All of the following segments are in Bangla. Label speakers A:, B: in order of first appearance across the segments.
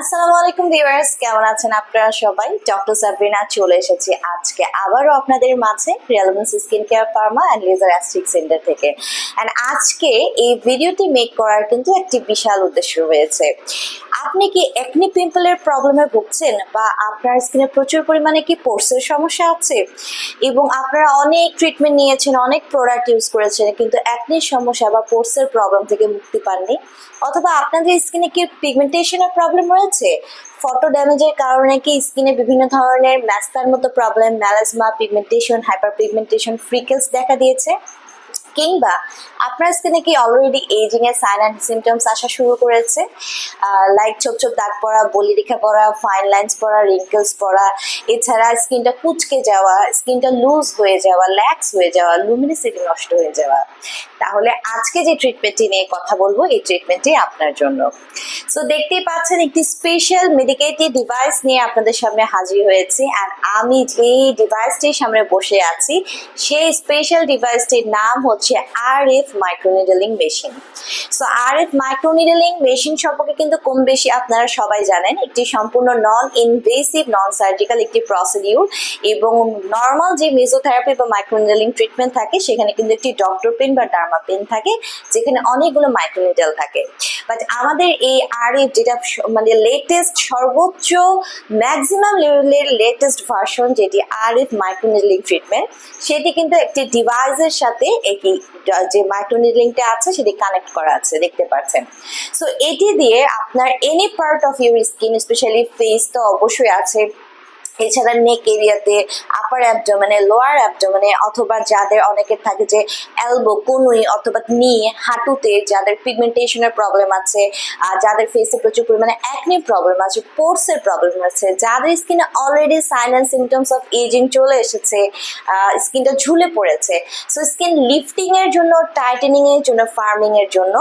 A: আসসালামু আলাইকুম ভিউয়ার্স, কেমন আছেন আপনারা সবাই? ডক্টর সাবরিনা চলে এসেছি আজকে আবারও আপনাদের মাঝে রিয়ালমেন্স skin care pharma and laser aesthetic centre থেকে। অ্যান্ড আজকে এই ভিডিওটি মেক করার কিন্তু একটি বিশাল উদ্দেশ্য রয়েছে। আপনি কি একনি পিম্পলের প্রবলেমে ভুগছেন? বা আপনার স্কিনে প্রচুর পরিমাণে কি পোর্সের সমস্যা আছে? এবং আপনারা অনেক ট্রিটমেন্ট নিয়েছেন, অনেক প্রোডাক্ট ইউজ করেছেন, কিন্তু একনির সমস্যা বা পোর্সের প্রবলেম থেকে মুক্তি পাননি। অথবা আপনাদের স্কিনে কি পিগমেন্টেশনের প্রবলেম রয়েছে? ফটো ড্যামেজের কারণে কি স্কিনে বিভিন্ন ধরনের ম্যাস্তার মতো problem melasma pigmentation hyper pigmentation freckles দেখা দিয়েছে? কিংবা আপনার স্কিনে কি অলরেডি এজিং এর সাইন অ্যান্ড সিমটমস আসা শুরু করেছে? লাইক ছোপ ছোপ দাগ পড়া, বলি রেখা পড়া ফাইন লাইন্স পড়া রিঙ্কেলস পড়া, এছাড়া স্কিনটা কুচকে যাওয়া, স্কিনটা লুজ হয়ে যাওয়া ল্যাক্স হয়ে যাওয়া লুমিনিসিটি নষ্ট হয়ে যাওয়া। তাহলে আজকে যে ট্রিটমেন্টটি নিয়ে কথা বলব, এই ট্রিটমেন্টটি আপনার জন্য। সো দেখতেই পাচ্ছেন একটি স্পেশাল মেডিকেটিভ ডিভাইস নিয়ে আপনাদের সামনে হাজির হয়েছি, আর আমি যেই ডিভাইসটির সামনে বসে আছি, সেই স্পেশাল ডিভাইসটির নাম হচ্ছে R F microneedling machine so R F microneedling machine সম্পর্কে কিন্তু কম বেশি আপনারা সবাই জানেন। একটি সম্পূর্ণ নন ইনভেসিভ নন সার্জিক্যাল একটি প্রসিডিউর এবং নর্মাল যে মেজোথেরাপি বা মাইক্রোনিডেলিং ট্রিটমেন্ট থাকে, সেখানে কিন্তু একটি ডক্টর পেন বা ডার্মা পেন থাকে, যেখানে অনেকগুলো মাইক্রোনিডেল থাকে। বাট আমাদের এই আর এফ যেটা মানে লেটেস্ট সর্বোচ্চ ম্যাক্সিমাম লেভেলের লেটেস্ট ভার্সন যেটি আর এফ মাইক্রোনিডলিং ট্রিটমেন্ট সেটি কিন্তু একটি ডিভাইসের সাথে একটি যে মাইক্রোনিডলিংটা আছে, সেটি কানেক্ট করা আছে, দেখতে পাচ্ছেন। সো এটি দিয়ে আপনার any part of your skin specially face তো অবশ্যই আছে। এছাড়া নেক এরিয়াতে আপার অ্যাবডোমেনে লোয়ার অ্যাবডোমেনে অথবা যাদের অনেকের থাকে যে এলবো কনুই অথবা নি হাঁটুতে যাদের পিগমেন্টেশনের প্রবলেম আছে যাদের ফেসে প্রচুর পরিমাণে অ্যাকনি প্রবলেম আছে পোর্সের প্রবলেম আছে, যাদের স্কিনে already sign and symptoms of aging চলে এসেছে স্কিনটা ঝুলে পড়েছে। সো স্কিন লিফটিং এর জন্য টাইটেনিং এর জন্য ফার্মিং এর জন্য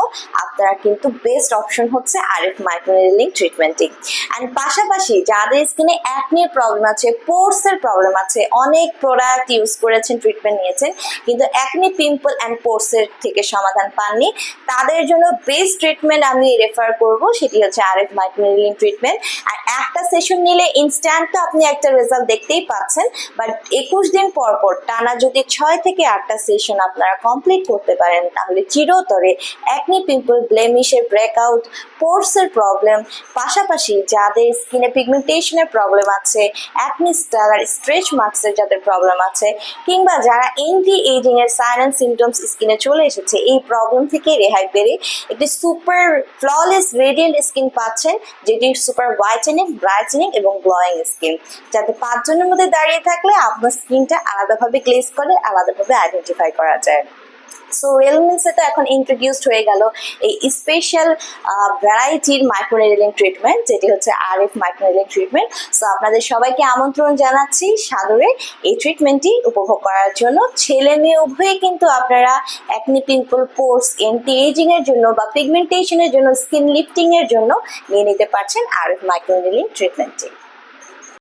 A: আপনারা কিন্তু বেস্ট অপশন হচ্ছে আরএফ মাইক্রোনিডলিং ট্রিটমেন্টিং অ্যান্ড পাশাপাশি যাদের স্কিনে অ্যাকনির প্রবলেম আছে পোর্স এর প্রবলেম আছে। অনেক প্রোডাক্ট ইউজ করেছেন ট্রিটমেন্ট নিয়েছেন, কিন্তু অ্যাকনি পিম্পল অ্যান্ড পোর্স এর থেকে সমাধান পাননি। তাদের জন্য বেস্ট ট্রিটমেন্ট আমি রেফার করব, সেটি হচ্ছে আরএফ মাইক্রোনিডলিং ট্রিটমেন্ট আর একটা সেশন নিলে ইনস্ট্যান্ট তো আপনি একটা রেজাল্ট দেখতেই পাচ্ছেন বাট একুশ দিন পর পর টানা যদি ছয় থেকে আটটা সেশন আপনারা কমপ্লিট করতে পারেন, তাহলে চিরতরে অ্যাকনি পিম্পল ব্লেমিশের ব্রেকআউট পোর্সের প্রবলেম পাশাপাশি যাদের স্কিনে পিগমেন্টেশনের প্রবলেম আছে অ্যাকনি স্টার আর স্ট্রেচ মার্কসের যাদের প্রবলেম আছে, কিংবা যারা এন্টি এজিং এর সিমটমস স্কিনে চলে এসেছে, এই প্রবলেম থেকে রেহাই পেরে একটি সুপার ফ্ললেস রেডিয়েন্ট স্কিন পাচ্ছেন, যেটি সুপার হোয়াইটেনিং ব্রাইটেনিং এবং গ্লোয়িং স্কিন যাতে পাঁচজনের মধ্যে দাঁড়িয়ে থাকলে আপনার স্কিনটা আলাদাভাবে গ্লেজ করে, আলাদাভাবে আইডেন্টিফাই করা যায়। সো রিয়েলমিন্সে তো এখন ইন্ট্রোডিউসড হয়ে গেল এই স্পেশাল ভ্যারাইটির মাইক্রোনেডেলিং ট্রিটমেন্ট যেটি হচ্ছে R F microneedling treatment so আপনাদের সবাইকে আমন্ত্রণ জানাচ্ছি সাদরে এই ট্রিটমেন্টটি উপভোগ করার জন্য। ছেলে মেয়ে উভয়ই কিন্তু আপনারা acne pimple pores anti aging এর জন্য বা পিগমেন্টেশনের জন্য স্কিন লিফটিং এর জন্য নিয়ে নিতে পারছেন আর এফ মাইক্রোনেডেলিং ট্রিটমেন্টটি